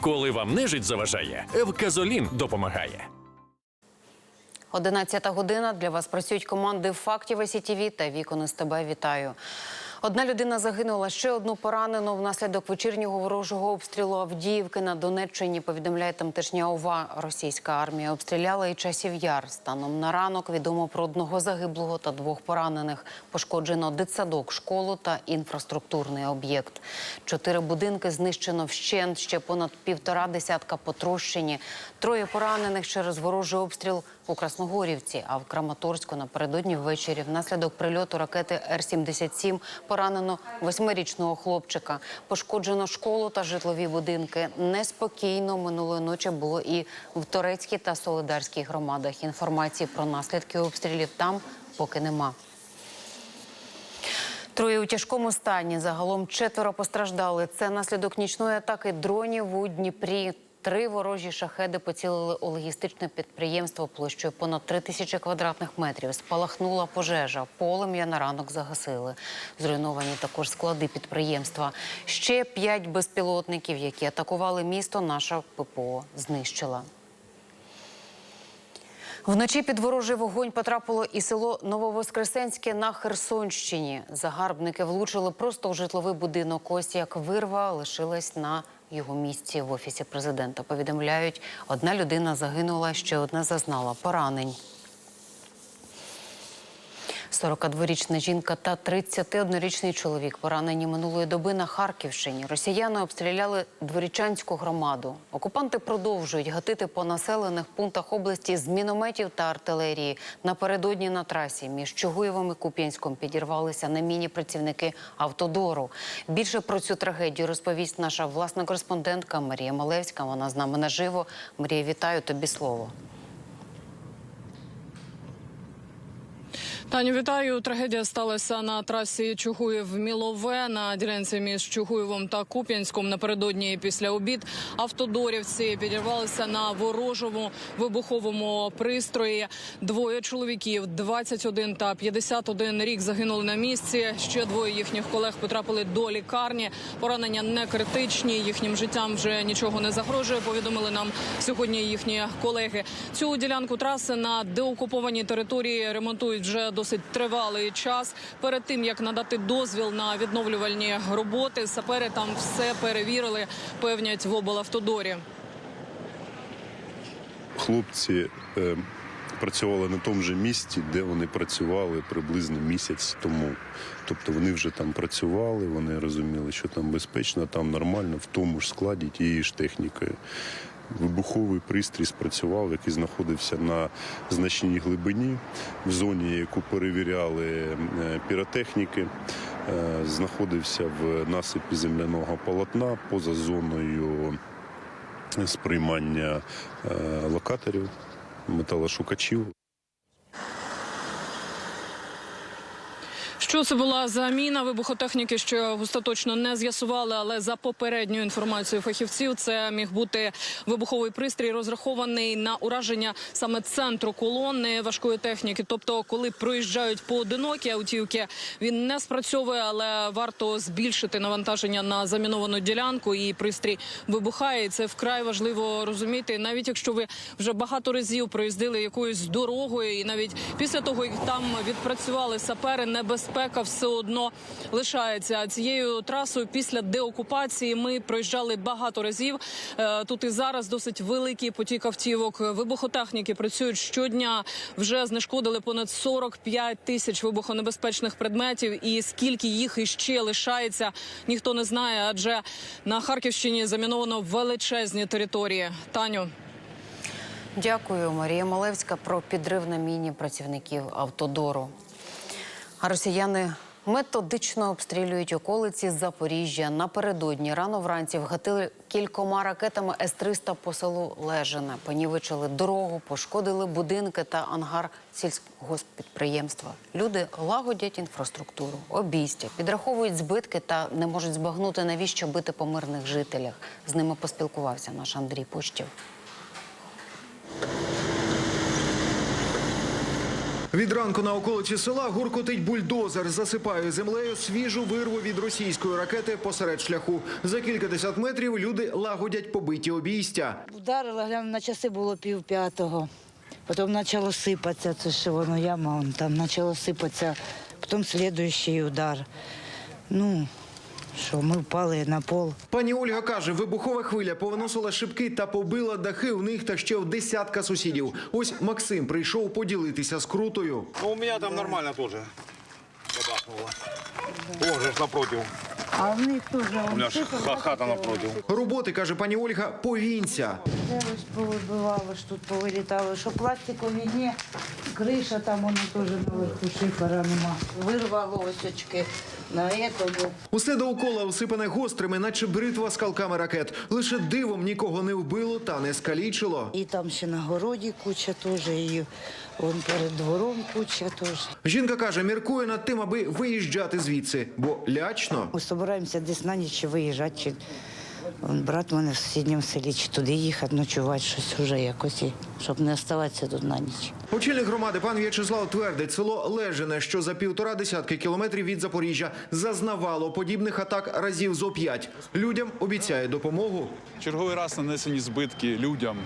Коли вам нежить заважає, Евказолін допомагає. 11 година. Для вас працюють команди фактів СІТВ та вікон СТБ. Вітаю. Одна людина загинула, ще одну поранено внаслідок вечірнього ворожого обстрілу Авдіївки на Донеччині. Повідомляє тамтешня ОВА. Російська армія обстріляла і часів яр. Станом на ранок відомо про одного загиблого та двох поранених. Пошкоджено дитсадок, школу та інфраструктурний об'єкт. Чотири будинки знищено вщент. Ще понад півтора десятка потрощені. Троє поранених через ворожий обстріл у Красногорівці, а в Краматорську напередодні ввечері внаслідок прильоту ракети Р-77 поранено восьмирічного хлопчика. Пошкоджено школу та житлові будинки. Неспокійно минулої ночі було і в Торецькій та Солидарській громадах. Інформації про наслідки обстрілів там поки нема. Троє у тяжкому стані. Загалом четверо постраждали. Це наслідок нічної атаки дронів у Дніпрі. Три ворожі шахеди поцілили у логістичне підприємство площею понад три тисячі квадратних метрів. Спалахнула пожежа. Полум'я на ранок загасили. Зруйновані також склади підприємства. Ще п'ять безпілотників, які атакували місто, наша ППО знищила. Вночі під ворожий вогонь потрапило і село Нововоскресенське на Херсонщині. Загарбники влучили просто у житловий будинок. Ось як вирва лишилась на його місці в офісі президента. Повідомляють, одна людина загинула, ще одна зазнала поранень. 42-річна жінка та 31-річний чоловік поранені минулої доби на Харківщині. Росіяни обстріляли дворічанську громаду. Окупанти продовжують гатити по населених пунктах області з мінометів та артилерії. Напередодні на трасі між Чугуєвим і Куп'янськом підірвалися на міні працівники автодору. Більше про цю трагедію розповість наша власна кореспондентка Марія Малевська. Вона з нами наживо. Марія, вітаю тобі слово. Таню, вітаю. Трагедія сталася на трасі Чугуєв-Мілове на ділянці між Чугуєвом та Куп'янськом. Напередодні після обід автодорівці підірвалися на ворожому вибуховому пристрої. Двоє чоловіків, 21 та 51 рік, загинули на місці. Ще двоє їхніх колег потрапили до лікарні. Поранення не критичні. Їхнім життям вже нічого не загрожує. Повідомили нам сьогодні їхні колеги. Цю ділянку траси на деокупованій території ремонтують вже досить тривалий час. Перед тим як надати дозвіл на відновлювальні роботи, сапери там все перевірили, певнять в облавтодорі. хлопці е, працювали на тому же місці, де вони працювали приблизно місяць тому. Тобто вони вже там працювали, вони розуміли, що там безпечно, там нормально, в тому ж складі тією ж технікою. Вибуховий пристрій спрацював, який знаходився на значній глибині в зоні, яку перевіряли е, піротехніки. Е, Знаходився в насипі земляного полотна поза зоною сприймання е, локаторів, металошукачів. Що це була за міна вибухотехніки, що остаточно не з'ясували, але за попередньою інформацією фахівців, це міг бути вибуховий пристрій, розрахований на ураження саме центру колони важкої техніки. Тобто, коли проїжджають поодинокі автівки, він не спрацьовує, але варто збільшити навантаження на заміновану ділянку, і пристрій вибухає. І Це вкрай важливо розуміти. Навіть якщо ви вже багато разів проїздили якоюсь дорогою, і навіть після того, як там відпрацювали сапери, небезпека все одно лишається. Цією трасою після деокупації ми проїжджали багато разів. Е, Тут і зараз досить великий потік автівок. Вибухотехніки працюють щодня. Вже знешкодили понад 45 тисяч вибухонебезпечних предметів. І скільки їх іще лишається, ніхто не знає, адже на Харківщині заміновано величезні території. Таню. Дякую, Марія Малевська про підрив на міні працівників автодору. А росіяни методично обстрілюють околиці Запоріжжя. Напередодні рано вранці вгатили кількома ракетами С-300 по селу Лежине. Понівечили дорогу, пошкодили будинки та ангар сільськогоспідприємства. Люди лагодять інфраструктуру, обійстя, підраховують збитки та не можуть збагнути, навіщо бити по мирних жителях. З ними поспілкувався наш Андрій Пущів. Від ранку на околиці села гуркотить бульдозер, засипає землею свіжу вирву від російської ракети посеред шляху. За кількадесят метрів люди лагодять побиті обійстя. Вдарила, гляну, на часи було пів п'ятого. Потім почало сипатися, це ще воно яма, там почало сипатися. Потім слідуючий удар. Ну, що, ми впали на пол. Пані Ольга каже, вибухова хвиля повиносила шибки та побила дахи у них та ще в десятка сусідів. Ось Максим прийшов поділитися скрутою. Ну, у меня там нормально тоже бабахнуло. Вон же ж напротив. А в них теж У меня ж ха- хата напротив. Роботи, каже пані Ольга, повінця. Це ось повибивало ж тут повилітало, що пластикові ні, криша там воно теж наверху шифера нема. Вирвало ось очки на цьому. Усе довкола усипане гострими, наче бритва скалками ракет. Лише дивом нікого не вбило та не скалічило. І там ще на городі куча теж, і вон перед двором куча теж. Жінка каже, міркує над тим, аби виїжджати звідси, бо лячно. Ми збираємося десь на ніч виїжджати. Брат у мене в сусідньому селі, чи туди їхати, ночувати щось уже якось, щоб не оставатися тут на ніч. Очільник громади пан В'ячеслав твердить, село Лежине, що за півтора десятки кілометрів від Запоріжжя, зазнавало подібних атак разів зо п'ять. Людям обіцяє допомогу. черговий раз нанесені збитки людям.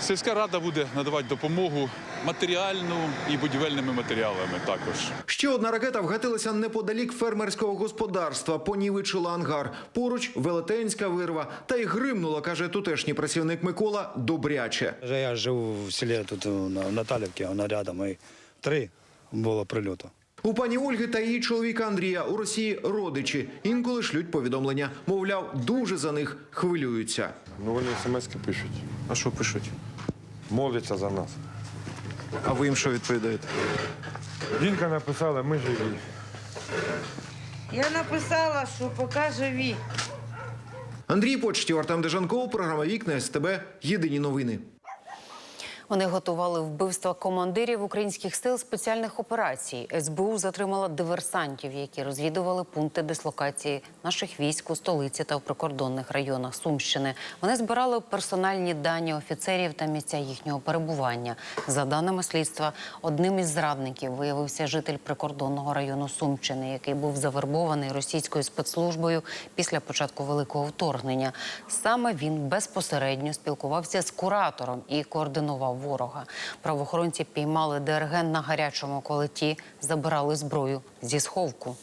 Сільська рада буде надавати допомогу матеріальну і будівельними матеріалами також. Ще одна ракета вгатилася неподалік фермерського господарства, понівечила ангар. Поруч велетенська вирва. Та й гримнула, каже тутешній працівник Микола, добряче. Вже Я живу в селі тут на Наталівці, вона рядом, і три було прильоту. У пані Ольги та її чоловіка Андрія у Росії родичі. Інколи шлють повідомлення. Мовляв, дуже за них хвилюються. Ну вони смски пишуть. А що пишуть? Моляться за нас. А ви їм що відповідаєте? Жінка написала, ми живі. Я написала, що поки живі. Андрій Почтів, Артем Дежанков, програма Вікна СТБ. Єдині новини. Вони готували вбивства командирів українських сил спеціальних операцій. СБУ затримала диверсантів, які розвідували пункти дислокації наших військ у столиці та в прикордонних районах Сумщини. Вони збирали персональні дані офіцерів та місця їхнього перебування. За даними слідства, одним із зрадників виявився житель прикордонного району Сумщини, який був завербований російською спецслужбою після початку великого вторгнення. Саме він безпосередньо спілкувався з куратором і координував ворога. Правоохоронці піймали ДРГ на гарячому, коли ті забирали зброю зі сховку.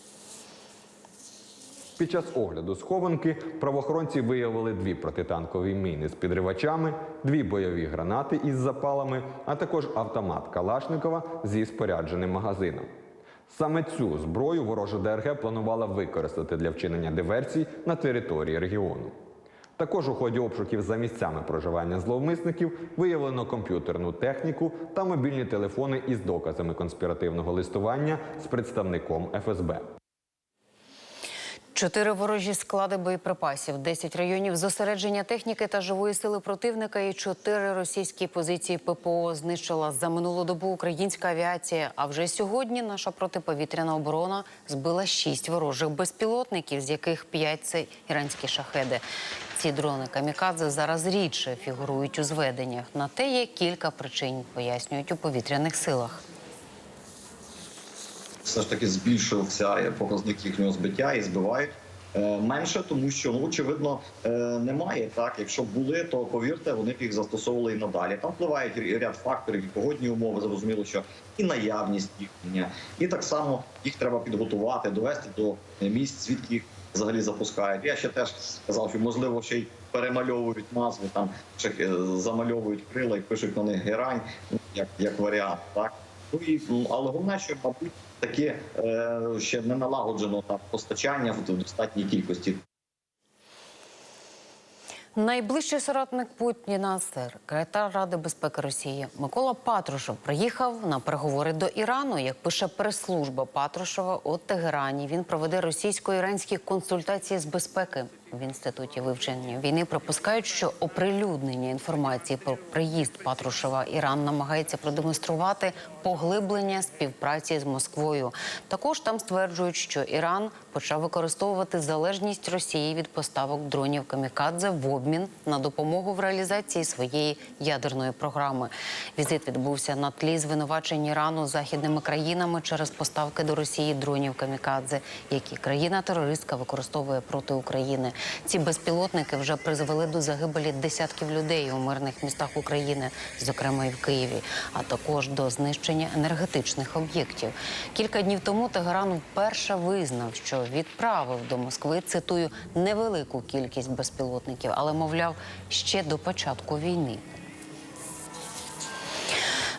Під час огляду схованки правоохоронці виявили дві протитанкові міни з підривачами, дві бойові гранати із запалами, а також автомат Калашникова зі спорядженим магазином. Саме цю зброю ворожа ДРГ планувала використати для вчинення диверсій на території регіону. Також у ході обшуків за місцями проживання зловмисників виявлено комп'ютерну техніку та мобільні телефони із доказами конспіративного листування з представником ФСБ. Чотири ворожі склади боєприпасів, 10 районів зосередження техніки та живої сили противника і чотири російські позиції ППО знищила за минулу добу українська авіація. А вже сьогодні наша протиповітряна оборона збила шість ворожих безпілотників, з яких п'ять це іранські шахеди. Ці дрони камікадзе зараз рідше фігурують у зведеннях. На те є кілька причин, пояснюють у повітряних силах. Все ж таки збільшився показник їхнього збиття і збивають. е, Менше, тому що ну очевидно е, немає так. Якщо були, то повірте, вони б їх застосовували і надалі. Там впливають ряд факторів, і погодні умови. Зрозуміло, що і наявність їхня, і так само їх треба підготувати, довести до місць, звідки їх взагалі запускають. Я ще теж сказав, що можливо ще й перемальовують назви, там е, замальовують крила і пишуть на них герань, ну, як, як варіант, так. Ну але головне, що мабуть таке ще не налагоджено так постачання в достатній кількості. Найближчий соратник Путіна секретар Ради безпеки Росії Микола Патрушев приїхав на переговори до Ірану. Як пише прес-служба Патрушева у Тегерані, він проведе російсько-іранські консультації з безпеки. В інституті вивчення війни припускають, що оприлюднення інформації про приїзд Патрушева Іран намагається продемонструвати поглиблення співпраці з Москвою. Також там стверджують, що Іран почав використовувати залежність Росії від поставок дронів камікадзе в обмін на допомогу в реалізації своєї ядерної програми. Візит відбувся на тлі звинувачень Ірану західними країнами через поставки до Росії дронів камікадзе, які країна-терористка використовує проти України. Ці безпілотники вже призвели до загибелі десятків людей у мирних містах України, зокрема і в Києві, а також до знищення енергетичних об'єктів. Кілька днів тому Тегеран вперше визнав, що відправив до Москви цитую невелику кількість безпілотників, але мовляв ще до початку війни.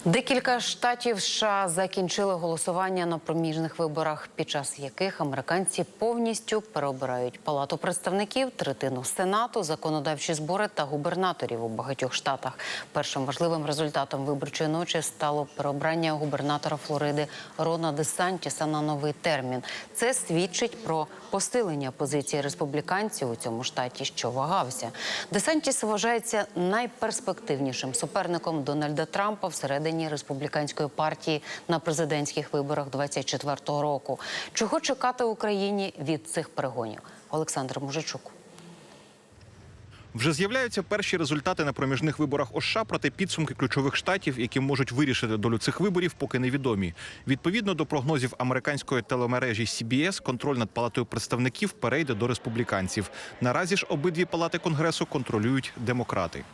Декілька штатів США закінчили голосування на проміжних виборах, під час яких американці повністю переобирають палату представників, третину сенату, законодавчі збори та губернаторів у багатьох штатах. Першим важливим результатом виборчої ночі стало переобрання губернатора Флориди Рона Десантіса на новий термін. Це свідчить про посилення позиції республіканців у цьому штаті, що вагався. Десантіс вважається найперспективнішим суперником Дональда Трампа всередині республіканської партії на президентських виборах 24-го року. Чого чекати Україні від цих перегонів? Олександр Мужичук. Вже з'являються перші результати на проміжних виборах США, проте підсумки ключових штатів, які можуть вирішити долю цих виборів, поки невідомі. Відповідно до прогнозів американської телемережі CBS, контроль над палатою представників перейде до республіканців. Наразі ж обидві палати конгресу контролюють демократи.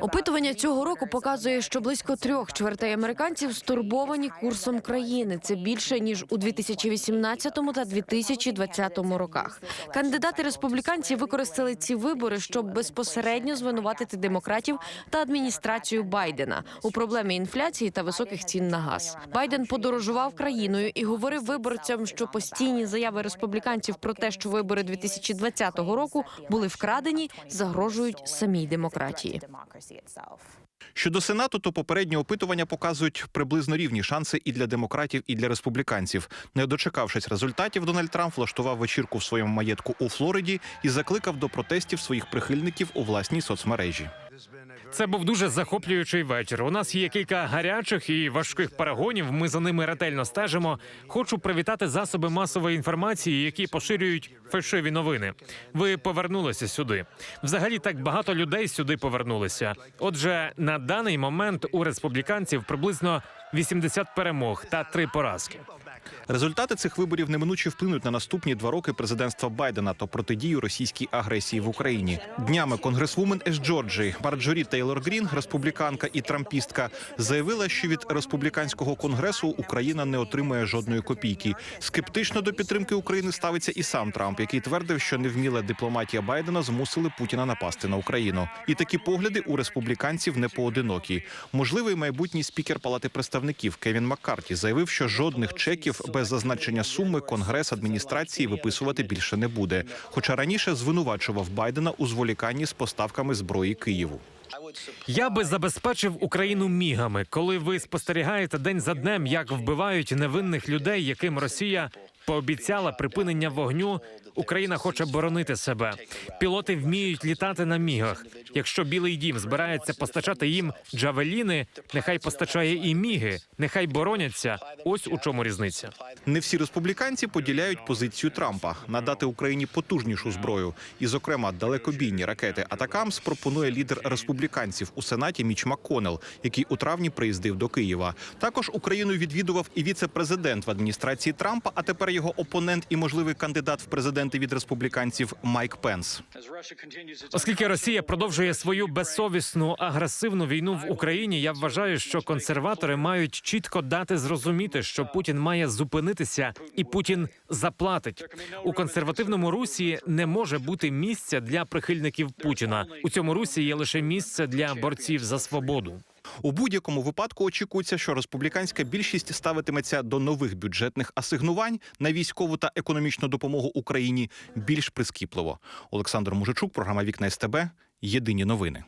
Опитування цього року показує, що близько трьох чвертей американців стурбовані курсом країни. Це більше ніж у 2018 та 2020 роках. Кандидати республіканців використали ці вибори, щоб безпосередньо звинуватити демократів та адміністрацію Байдена у проблемі інфляції та високих цін на газ. Байден подорожував країною і говорив виборцям, що постійні заяви республіканців про те, що вибори 2020 року були вкрадені, загрожують самій демократії. Щодо сенату, то попередні опитування показують приблизно рівні шанси і для демократів, і для республіканців. Не дочекавшись результатів, Дональд Трамп влаштував вечірку в своєму маєтку у Флориді і закликав до протестів своїх прихильників у власній соцмережі. Це був дуже захоплюючий вечір. У нас є кілька гарячих і важких перегонів. Ми за ними ретельно стежимо. Хочу привітати засоби масової інформації, які поширюють фальшиві новини. Ви повернулися сюди. Взагалі так багато людей сюди повернулися. Отже, на даний момент у республіканців приблизно 80 перемог та 3 поразки. Результати цих виборів неминуче вплинуть на наступні два роки президентства Байдена та протидію російській агресії в Україні. Днями конгресвумен із Джорджії Марджорі Тейлор Грін, республіканка і трампістка, заявила, що від республіканського конгресу Україна не отримує жодної копійки. Скептично до підтримки України ставиться і сам Трамп, який твердив, що невміла дипломатія Байдена змусили Путіна напасти на Україну. І такі погляди у республіканців не поодинокі. Можливий майбутній спікер Палати представників Кевін Маккарті заявив, що жодних чеків без зазначення суми конгрес адміністрації виписувати більше не буде. Хоча раніше звинувачував Байдена у зволіканні з поставками зброї Києву. Я би забезпечив Україну мігами, коли ви спостерігаєте день за днем, як вбивають невинних людей, яким Росія пообіцяла припинення вогню. Україна хоче боронити себе. Пілоти вміють літати на мігах. Якщо Білий Дім збирається постачати їм джавеліни, нехай постачає і міги, нехай бороняться. Ось у чому різниця. Не всі республіканці поділяють позицію Трампа надати Україні потужнішу зброю, і, зокрема, далекобійні ракети Атакамс пропонує лідер республіканців у сенаті Міч МакКоннелл, який у травні приїздив до Києва. Також Україну відвідував і віце-президент в адміністрації Трампа, а тепер його опонент і можливий кандидат в президенти від республіканців Майк Пенс. Оскільки Росія продовжує свою безсовісну агресивну війну в Україні, я вважаю, що консерватори мають чітко дати зрозуміти, що Путін має зупинитися, і Путін заплатить у консервативному русі. Не може бути місця для прихильників Путіна. У цьому русі є лише місце для борців за свободу. У будь-якому випадку очікується, що республіканська більшість ставитиметься до нових бюджетних асигнувань на військову та економічну допомогу Україні більш прискіпливо. Олександр Мужичук, програма Вікна СТБ. Єдині новини.